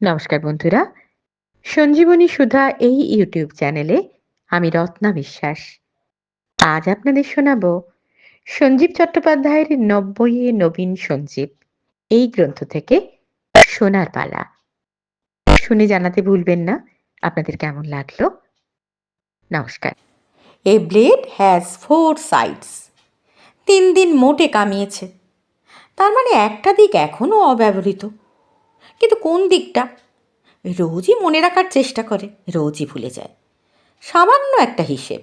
নমস্কার বন্ধুরা। সঞ্জীবনী সুধা এই ইউটিউব চ্যানেলে আমি রত্না বিশ্বাস। আজ আপনাদের শোনাব সঞ্জীব চট্টোপাধ্যায়ের নব্বইয়ে নবীন সঞ্জীব। এই গ্রন্থ থেকে সোনার পালা। শুনে জানাতে ভুলবেন না, আপনাদের কেমন লাগল? নমস্কার। A blade has four sides. তিন দিন মোটে কামিয়েছে। তার মানে একটা দিক এখনও অব্যবহৃত। কিন্তু কোন দিকটা? রোজই মনে রাখার চেষ্টা করে, রোজই ভুলে যায়। সামান্য একটা হিসেব,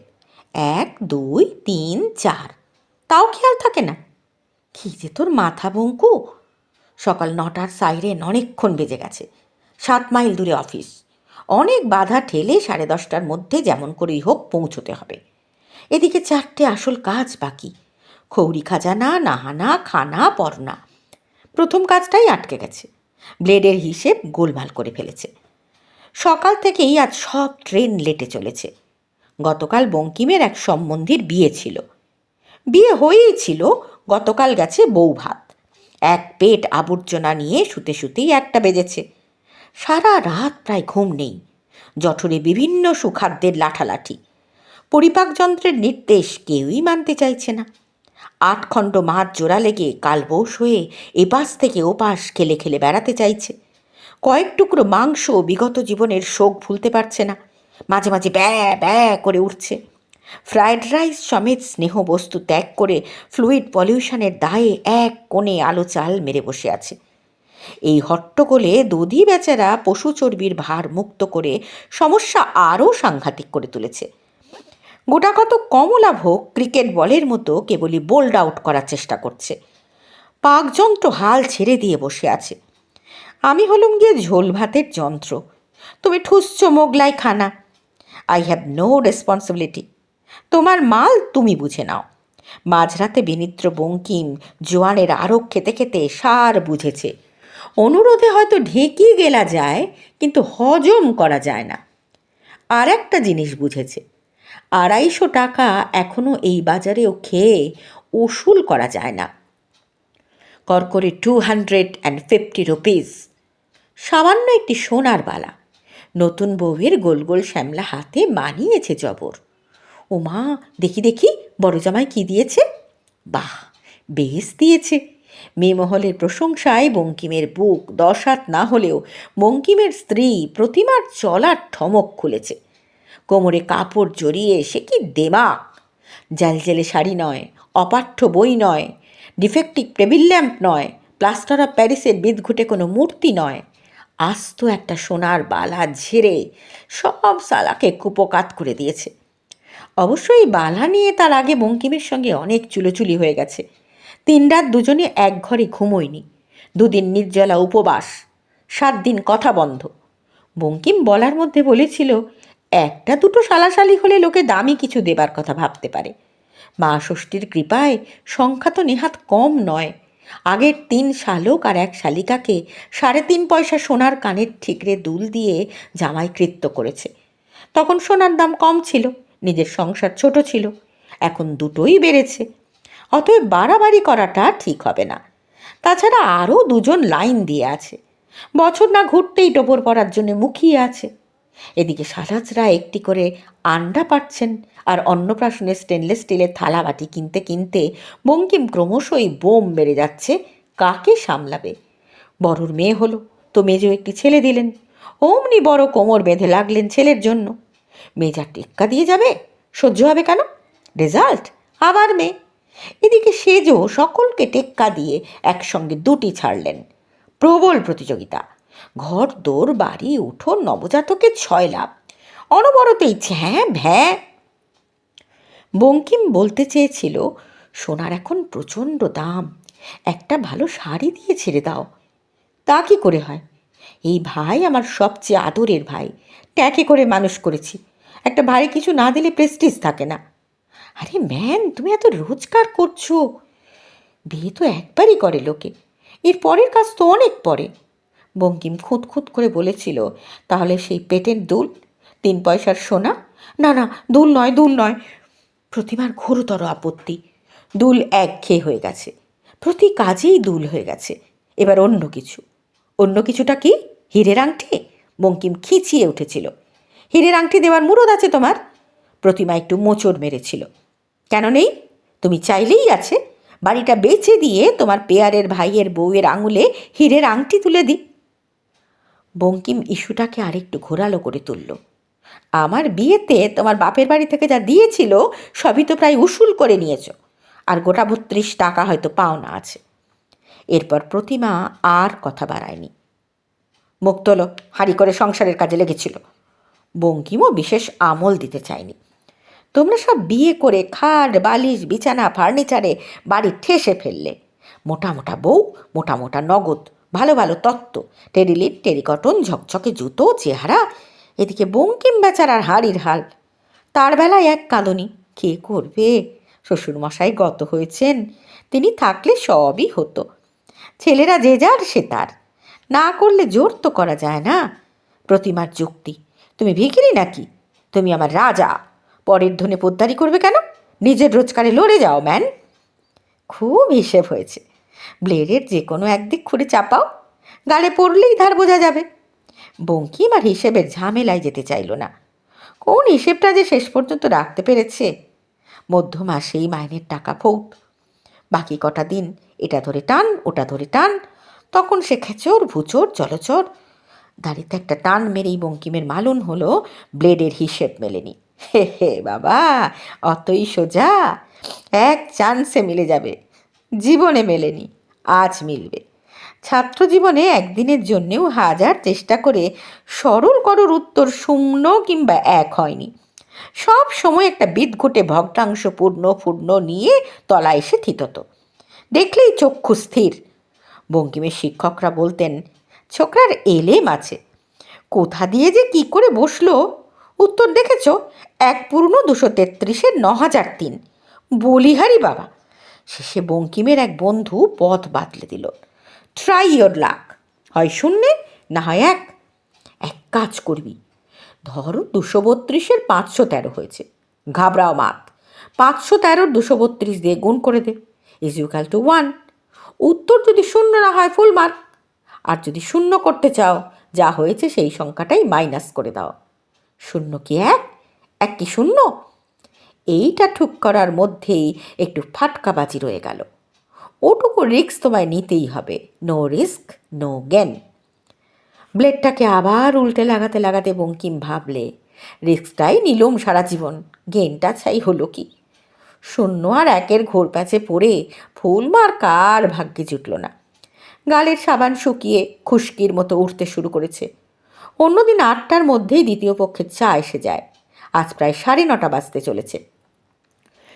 এক, দুই, তিন, চার, তাও খেয়াল থাকে না। কি যে তোর মাথা বঙ্কু! সকাল নটার সাইরেন অনেকক্ষণ বেজে গেছে, সাত মাইল দূরে অফিস। অনেক বাধা ঠেলে সাড়ে দশটার মধ্যে যেমন করেই হোক পৌঁছতে হবে। এদিকে চারটে আসল কাজ বাকি, খৌরি খাজানা, নাহানা, খানা, পরনা। প্রথম কাজটাই আটকে গেছে। ব্লেডের হিসেব গোলমাল করে ফেলেছে। সকাল থেকেই আজ সব ট্রেন লেটে চলেছে। গতকাল বঙ্কিমের এক সম্বন্ধীর বিয়ে ছিল। বিয়ে হয়েই ছিল, গতকাল গেছে বউ ভাত। এক পেট আবর্জনা নিয়ে শুতে শুতেই একটা বেজেছে। সারা রাত প্রায় ঘুম নেই। জঠরে বিভিন্ন সুখাদ্যের লাঠালাঠি। পরিপাক যন্ত্রের নির্দেশ কেউই মানতে চাইছে না। আট খণ্ড মাছ জোড়া লেগে কালবৌস হয়ে এপাশ থেকে ওপাশ খেলে খেলে বেড়াতে চাইছে। কয়েক টুকরো মাংস বিগত জীবনের শোক ভুলতে পারছে না। মাঝে মাঝে ব্যা ব্যা করে উঠছে। ফ্রায়েড রাইস সমেত স্নেহ বস্তু ত্যাগ করে ফ্লুইড পলিউশনের দায়ে এক কোণে আলো চাল মেরে বসে আছে। এই হট্টগোলে দধি বেচারা পশু চর্বির ভার মুক্ত করে সমস্যা আরও সাংঘাতিক করে তুলেছে। গোটাকত কমলাভোগ ক্রিকেট বলের মতো কেবলই বোল্ড আউট করার চেষ্টা করছে। পাকযন্ত্র হাল ছেড়ে দিয়ে বসে আছে। আমি হলুম গিয়ে ঝোল ভাতের যন্ত্র। তুমি ঠুসছ মোগলাই খানা। আই হ্যাভ নো রেসপন্সিবিলিটি তোমার মাল তুমি বুঝে নাও। মাঝরাতে বিনিদ্র বঙ্কিম জোয়ানের আরক খেতে খেতে সার বুঝেছে। অনুরোধে হয়তো ঢেকিয়ে গেলা যায়, কিন্তু হজম করা যায় না। আর একটা জিনিস বুঝেছে। আড়াইশো টাকা এখনও এই বাজারেও খেয়ে উসুল করা যায় না। করকরে two hundred and fifty rupees সামান্য একটি সোনার বালা। নতুন বউয়ের গোল গোল শ্যামলা হাতে মানিয়েছে জবর। ও মা দেখি দেখি, বড় জামাই কি দিয়েছে? বাহ, বেশ দিয়েছে। মেমহলের প্রশংসায় বঙ্কিমের বুক দশ হাত না হলেও বঙ্কিমের স্ত্রী প্রতিমার চলার ঠমক খুলেছে। কোমরে কাপড় জড়িয়ে সে কি দেমাক জালজেলে শাড়ি নয়, অপাঠ্য বই নয়, ডিফেক্টিভ টেবিল ল্যাম্প নয়, প্লাস্টার অফ প্যারিসের বিদঘুটে কোনো মূর্তি নয়। আস্ত একটা সোনার বালা ঝেড়ে সব সালাকে কুপকাত করে দিয়েছে। অবশ্যই বালা নিয়ে তার আগে বঙ্কিমের সঙ্গে অনেক চুলোচুলি হয়ে গেছে। তিন রাত দুজনে এক ঘরে ঘুমোয়নি। দুদিন নির্জলা উপবাস, সাত দিন কথা বন্ধ। বঙ্কিম বলার মধ্যে বলেছিল একটা দুটো সালাসালি হলে লোকে দামি কিছু দেবার কথা ভাবতে পারে। মা ষষ্ঠীর কৃপায় সংখ্যা তো নেহাত কম নয়। আগের তিন শালক আর এক শালিকাকে সাড়ে তিন পয়সা সোনার কানের ঠিকরে দুল দিয়ে জামাই কৃত্য করেছে। তখন সোনার দাম কম ছিল, নিজের সংসার ছোট ছিল, এখন দুটোই বেড়েছে। অতএব বাড়াবাড়ি করাটা ঠিক হবে না। তাছাড়া আরও দুজন লাইন দিয়ে আছে। বছর না ঘুরতেই টোপর পড়ার জন্য মুখিয়ে আছে। এদিকে সারাজরা একটি করে আন্ডা পাচ্ছেন আর অন্নপ্রাশনে স্টেনলেস স্টিলের থালা বাটি কিনতে কিনতে বঙ্কিম ক্রমশই বোম বেড়ে যাচ্ছে, কাকে সামলাবে? বড়র মেয়ে হলো, তো মেজো একটি ছেলে দিলেন। অমনি বড় কোমর বেঁধে লাগলেন ছেলের জন্য। মেজা টেক্কা দিয়ে যাবে? সহ্য হবে কেন? রেজাল্ট? আবার মেয়ে। এদিকে সেজও সকলকে টেক্কা দিয়ে একসঙ্গে দুটি ছাড়লেন। প্রবল প্রতিযোগিতা। ঘর, দোর, বাড়ি, উঠোন, নবজাতকের ছয় লাভ। অনবরতেই ছ্যাঁ ভ্যাঁ। বঙ্কিম বলতে চেয়েছিল, সোনার এখন প্রচণ্ড দাম, একটা ভালো শাড়ি দিয়ে ছেড়ে দাও। তা কি করে হয়? এই ভাই আমার সবচেয়ে আদরের ভাই, ট্যাকে করে মানুষ করেছি, একটা ভারী কিছু না দিলে প্রেস্টিজ থাকে না। আরে ম্যান, তুমি এত রোজগার করছ। বিয়ে তো একবারই করে লোকে, এর পরের কাজ তো অনেক পরে। বঙ্কিম খুঁত খুঁত করে বলেছিল, তাহলে সেই পেটের দুল, তিন পয়সার সোনা? না না, দুল নয় দুল নয়। প্রতিমার ঘোরতর আপত্তি। দুল একঘেয়ে হয়ে গেছে। প্রতি কাজেই দুল হয়ে গেছে। এবার অন্য কিছু। অন্য কিছুটা কি? হীরের আংটি? বঙ্কিম খিচিয়ে উঠেছিল। হীরের আংটি দেওয়ার মুরদ আছে তোমার? প্রতিমা একটু মোচড় মেরেছিল। কেন নেই? তুমি চাইলেই আছে। বাড়িটা বেচে দিয়ে তোমার পেয়ারের ভাইয়ের বউয়ের আঙুলে হীরের আংটি তুলে দিই। বঙ্কিম ইস্যুটাকে আরেকটু ঘোরালো করে তুলল। আমার বিয়েতে তোমার বাপের বাড়ি থেকে যা দিয়েছিল, সবই তো প্রায় উসুল করে নিয়েছ। আর গোটা বত্রিশ টাকা হয়তো পাওনা আছে। এরপর প্রতিমা আর কথা বাড়ায়নি। মুখ তোলো, হাঁড়ি করে সংসারের কাজে লেগেছিল। বঙ্কিমও বিশেষ আমল দিতে চায়নি। তোমরা সব বিয়ে করে খাট, বালিশ, বিছানা, ফার্নিচারে বাড়ি ঠেসে ফেললে। মোটা মোটা বউ, মোটা মোটা নগদ। ভালো ভালো তত্ত্ব। টেরিলিট টেরিকটন ঝকঝকে জুতো, চেহারা, এদিকে বঙ্কিম বেচারার হাড়ির হাল। তার বেলায় এক কাঁদনি, কে করবে? শ্বশুরমশাই গত হয়েছেন, তিনি থাকলে সবই হতো। ছেলেরা যে যার, সে তার। না করলে জোর তো করা যায় না। প্রতিমার যুক্তি, তুমি ভিখিরি নাকি? তুমি আমার রাজা। পরের ধনে পোদ্দারি করবে কেন? নিজের রোজগারে লড়ে যাও, ম্যান। খুব হিসেব হয়েছে। ব্লেডের যে কোনো একদিক খুঁড়ে চাপাও, গালে পড়লেই ধার বোঝা যাবে। বঙ্কিম আর হিসেবের ঝামেলায় যেতে চাইল না। কোন হিসেবটা যে শেষ পর্যন্ত রাখতে পেরেছে? মধ্য মাসেই মাইনের টাকা ফৌত। বাকি কটা দিন এটা ধরে টান, ওটা ধরে টান, তখন সে খেচর, ভুচর, জলচর। দাড়িতে একটা টান মেরেই বঙ্কিমের মালুন হলো, ব্লেডের হিসেব মেলেনি। হে হে, বাবা, অতই সোজা। এক চান্সে মিলে যাবে। জীবনে মেলেনি, আজ মিলবে। ছাত্র জীবনে একদিনের জন্যেও হাজার চেষ্টা করে সরল করর উত্তর শূন্য কিংবা এক হয়নি। সব সময় একটা বিদঘুটে ভগ্নাংশ পূর্ণ পূর্ণ নিয়ে তলা এসে থিতত। দেখলেই চক্ষু স্থির। বঙ্কিমের শিক্ষকরা বলতেন, ছোকরার এলেম আছে। কোথা দিয়ে যে কি করে বসল? উত্তর দেখেছ, এক পূর্ণ দুশো তেত্রিশের ন হাজার তিন। বলিহারি বাবা শেষে বঙ্কিমের এক বন্ধু পথ বাতলে দিল। ট্রাই ইয়োর লাক হয় শূন্যে, না হয় এক। এক কাজ করবি। ধরো দুশো বত্রিশের পাঁচশো তেরো হয়েছে। ঘাবড়াও মাত। পাঁচশো তেরোর দুশো বত্রিশ দিয়ে গুণ করে দে। ইজ ইউকাল টু ওয়ান উত্তর যদি শূন্য না হয় ফুল মার্ক আর যদি শূন্য করতে চাও, যা হয়েছে সেই সংখ্যাটাই মাইনাস করে দাও। শূন্য কি এক? এক কি শূন্য? এইটা ঠুক করার মধ্যেই একটু ফাটকাবাজি রয়ে গেল। ওটুকু রিস্ক তোমায় নিতেই হবে। No risk, no gain. ব্লেডটাকে আবার উল্টে লাগাতে লাগাতে বঙ্কিম ভাবলে, রিস্কটাই নিলুম সারা জীবন, গেনটা ছাই হলো কি? শূন্য আর একের ঘোর প্যাচে পড়ে ফুলমার কার ভাগ্যে জুটল না। গালের সাবান শুকিয়ে খুশকির মতো উঠতে শুরু করেছে। অন্যদিন আটটার মধ্যেই দ্বিতীয় পক্ষের চা এসে যায়। আজ প্রায় সাড়ে নটা বাজতে চলেছে।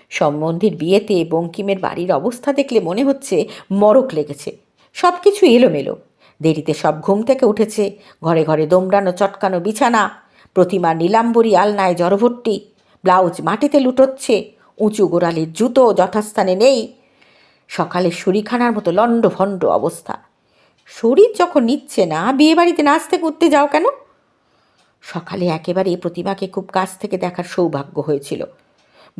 সম্বন্ধীর বিয়েতে বঙ্কিমের বাড়ির অবস্থা দেখলে মনে হচ্ছে মরক লেগেছে। সব কিছু এলোমেলো। দেরিতে সব ঘুম থেকে উঠেছে। ঘরে ঘরে দোমড়ানো, চটকানো বিছানা, প্রতিমা নীলাম্বরী আলনায় জড়ভর্তি ব্লাউজ মাটিতে লুটোচ্ছে, উঁচু গোড়ালির জুতো যথাস্থানে নেই। সকালে শরীখানার মতো লণ্ড ভণ্ড অবস্থা। শরীর যখন নিচ্ছে না বিয়ে বাড়িতে নাচতে করতে যাও কেন? সকালে একেবারে প্রতিমাকে খুব কাছ থেকে দেখার সৌভাগ্য হয়েছিল।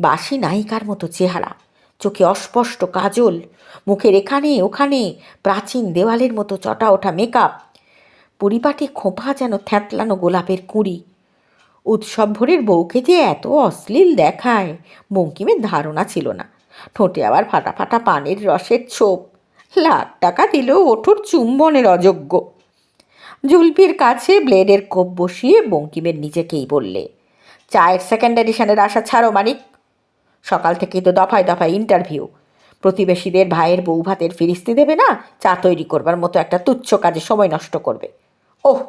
বাসি নায়িকার মতো চেহারা, চোখে অস্পষ্ট কাজল, মুখের এখানে ওখানে প্রাচীন দেওয়ালের মতো চটা ওঠা মেকআপ পরিপাটি খোঁপা যেন থ্যাতলানো গোলাপের কুঁড়ি। উৎসব ভোরের বউকে যে এত অশ্লীল দেখায়, বঙ্কিমের ধারণা ছিল না। ঠোঁটে আবার ফাটা ফাটা পানের রসের ছোপ, লাখ টাকা দিলেও ওঠোর চুম্বনের অযোগ্য। জুলপির কাছে ব্লেডের কোপ বসিয়ে বঙ্কিমের নিজেকেই বললে, চায়ের সেকেন্ড এডিশনের আশা ছাড়ো মানিক। সকাল থেকেই তো দফায় দফায় ইন্টারভিউ প্রতিবেশীদের ভাইয়ের বউ ভাতের ফিরিস্তি দেবে না? চা তৈরি করবার মতো একটা তুচ্ছ কাজে সময় নষ্ট করবে। ওহ,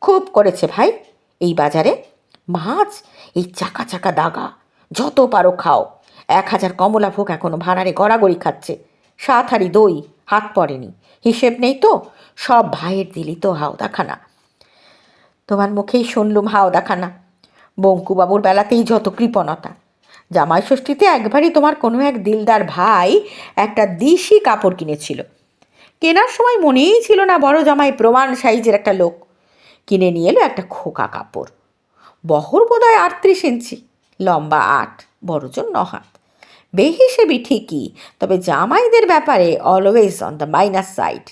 খুব করেছে ভাই। এই বাজারে? মাছ? এই চাকা চাকা দাগা। যত পারো খাও। এক হাজার কমলা ভোগ এখনও ভাড়ারে গড়াগড়ি খাচ্ছে। সাত হাড়ি দই, হাত পড়েনি। হিসেব নেই তো? সব ভাইয়ের দিলি তো হাওদাখানা। তোমার মুখেই শুনলুম হাওদাখানা। বঙ্কুবাবুর বেলাতেই যত কৃপণতা। জামাই ষষ্ঠীতে একবারই তোমার কোনো এক দিলদার ভাই একটা দিশি কাপড় কিনেছিল। কেনার সময় মনেই ছিল না বড় জামাই প্রমাণ সাইজের একটা লোক। কিনে নিয়ে এলো একটা খোকা কাপড়। বহর বোধহয় আটত্রিশ ইঞ্চি, লম্বা আট, বড়জন ন বেহিসেবি ঠিকই, তবে জামাইদের ব্যাপারে always on the minus side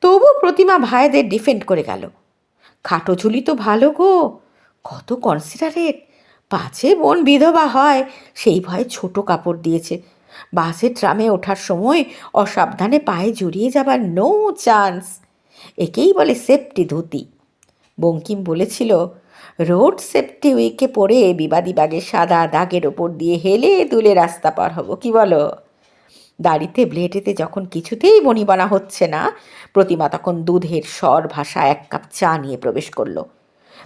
তবু প্রতিমা ভাইদের ডিফেন্ড করে গেল। খাটো ঝুলি তো ভালো গো, কত কনসিডারেট পাছে বোন বিধবা হয়, সেই ভয়ে ছোট কাপড় দিয়েছে। বাসে ট্রামে ওঠার সময় অসাবধানে পায়ে জড়িয়ে যাবার নো চান্স একেই বলে সেফটি ধুতি। বঙ্কিম বলেছিল রোড সেফটি উইকে পরে বিবাদী বাগের সাদা দাগের ওপর দিয়ে হেলে দুলে রাস্তা পার হব, কি বলো? দাড়িতে ব্লেডেতে যখন কিছুতেই বনিবনা হচ্ছে না, প্রতিমা তখন দুধের স্বর ভাষা এক কাপ চা নিয়ে প্রবেশ করল।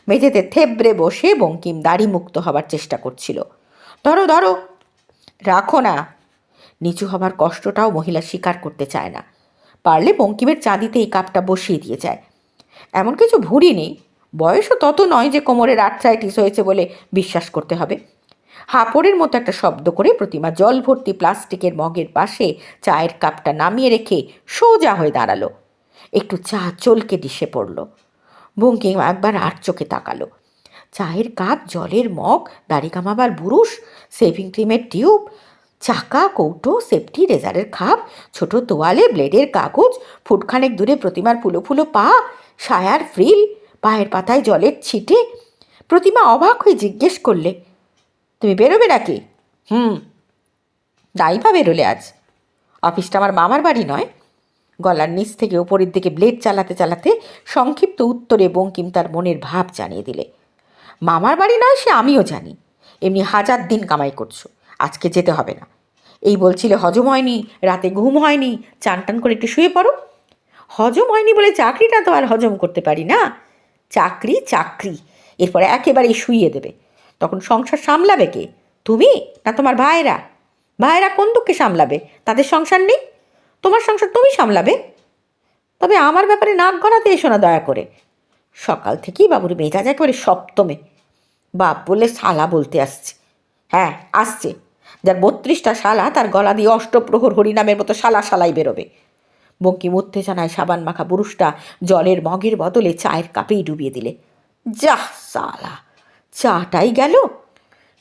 মেঝেতে থেবড়ে বসে বঙ্কিম দাড়ি মুক্ত হবার চেষ্টা করছিল। ধরো ধরো। রাখো না। নিচু হবার কষ্টটাও মহিলা স্বীকার করতে চায় না। পারলে বঙ্কিমের চাঁদিতে এই কাপটা বসিয়ে দিয়ে যায়। এমন কিছু ভুঁড়ি নেই। বয়সও তত নয় যে কোমরের আর্থ্রাইটিস হয়েছে বলে বিশ্বাস করতে হবে। হাঁপড়ের মতো একটা শব্দ করে প্রতিমা জল ভর্তি প্লাস্টিকের মগের পাশে চায়ের কাপটা নামিয়ে রেখে সোজা হয়ে দাঁড়াল। একটু চা চলকে ডিশে পড়ল। বঙ্কিম একবার আর চোখে তাকালো। চায়ের কাপ, জলের মগ, দাড়ি কামাবার বুরুশ সেভিং ক্রিমের টিউব চাকা, কৌটো সেফটি রেজারের খাপ, ছোট তোয়ালে ব্লেডের কাগজ, ফুটখানেক দূরে প্রতিমার ফুলো ফুলো পা, সায়ার ফ্রিল পায়ের পাতায় জলের ছিটে। প্রতিমা অবাক হয়ে জিজ্ঞেস করলে, তুমি বেরোবে নাকি? হুম তাই বা বেরোলে আজ? অফিসটা আমার মামার বাড়ি নয় গলার নিচ থেকে ওপরের দিকে ব্লেড চালাতে চালাতে সংক্ষিপ্ত উত্তরে বঙ্কিম তার মনের ভাব জানিয়ে দিলে। মামার বাড়ি নয় সে, আমিও জানি। এমনি হাজার দিন কামাই করছ, আজকে যেতে হবে না। এই বলছিলে, হজম হয়নি, রাতে ঘুম হয়নি, চান টান করে একটু শুয়ে পড়ো। হজম হয়নি বলে চাকরিটা তো আর হজম করতে পারি না। চাকরি চাকরি, এরপরে একেবারেই শুইয়ে দেবে। তখন সংসার সামলাবে কে? তুমি না তোমার ভাইরা ভাইরা কোন দুঃখে সামলাবে? তাদের সংসার নেই? তোমার সংসার তুমি সামলাবে। তবে আমার ব্যাপারে নাক গড়াতে এসো না দয়া করে। সকাল থেকেই বাবুর মেজাজ একেবারে সপ্তমে। বাপ বলে শালা বলতে আসছে। হ্যাঁ আসছে। যার বত্রিশটা শালা, তার গলা দিয়ে অষ্টপ্রহর হরিনামের মতো শালা শালাই বেরোবে। বঙ্কিম উত্তেজনায় সাবান মাখা পুরুষটা জলের মগের বদলে চায়ের কাপেই ডুবিয়ে দিলে। যাহ সালা চাটাই গেল।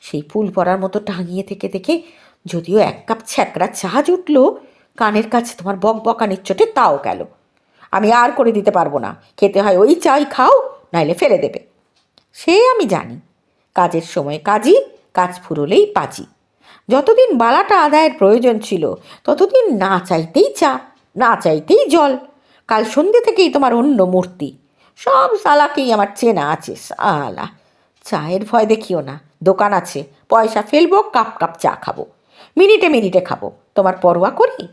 সেই ফুল পড়ার মতো টাঙিয়ে থেকে থেকে যদিও এক কাপ ছ্যাকড়া চা জুটলো কানের কাছে তোমার বক বকানির চোটে তাও গেল। আমি আর করে দিতে পারব না। খেতে হয় ওই চাই, খাও, নাইলে ফেলে দেবে। সে আমি জানি। কাজের সময় কাজই, কাজ ফুরলেই পাজি। যতদিন বালাটা আদায়ের প্রয়োজন ছিল, ততদিন না চাইতেই চা, না চাইতেই জল। কাল সন্ধ্যে থেকেই তোমার অন্য মূর্তি। সব সালাকেই আমার চেনা আছে, সালা। চায়ের ভয় দেখিও না। দোকান আছে। পয়সা ফেলব, কাপ কাপ চা খাব। মিনিটে মিনিটে খাব। তোমার পরোয়া করি?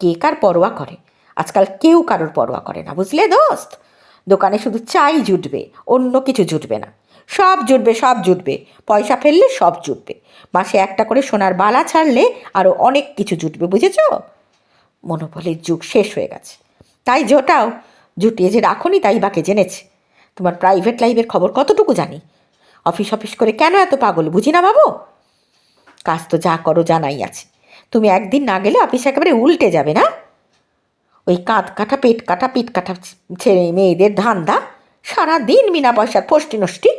কে কার পরোয়া করে? আজকাল কেউ কারোর পরোয়া করে না, বুঝলে দোস্ত? দোকানে শুধু চাই জুটবে, অন্য কিছু জুটবে না। সব জুটবে সব জুটবে, পয়সা ফেললে সব জুটবে। মাসে একটা করে সোনার বালা ছাড়লে আরও অনেক কিছু জুটবে, বুঝেছ? মনোবলের যুগ শেষ হয়ে গেছে। তাই জোটাও, জুটিয়ে যে রাখনি তাই বাকে জেনেছে। তোমার প্রাইভেট লাইফের খবর কতটুকু জানি? অফিস অফিস করে কেন এত পাগল বুঝি না বাবু? কাজ তো যা করো জানাই আছে। তুমি একদিন না গেলে অফিস একেবারে উল্টে যাবে না? ওই কাঁধ কাটা, পেট কাটা পিট কাটা ছেলে, মেয়েদের ধান্দা সারা দিন বিনা পয়সার ফষ্টি নষ্টি।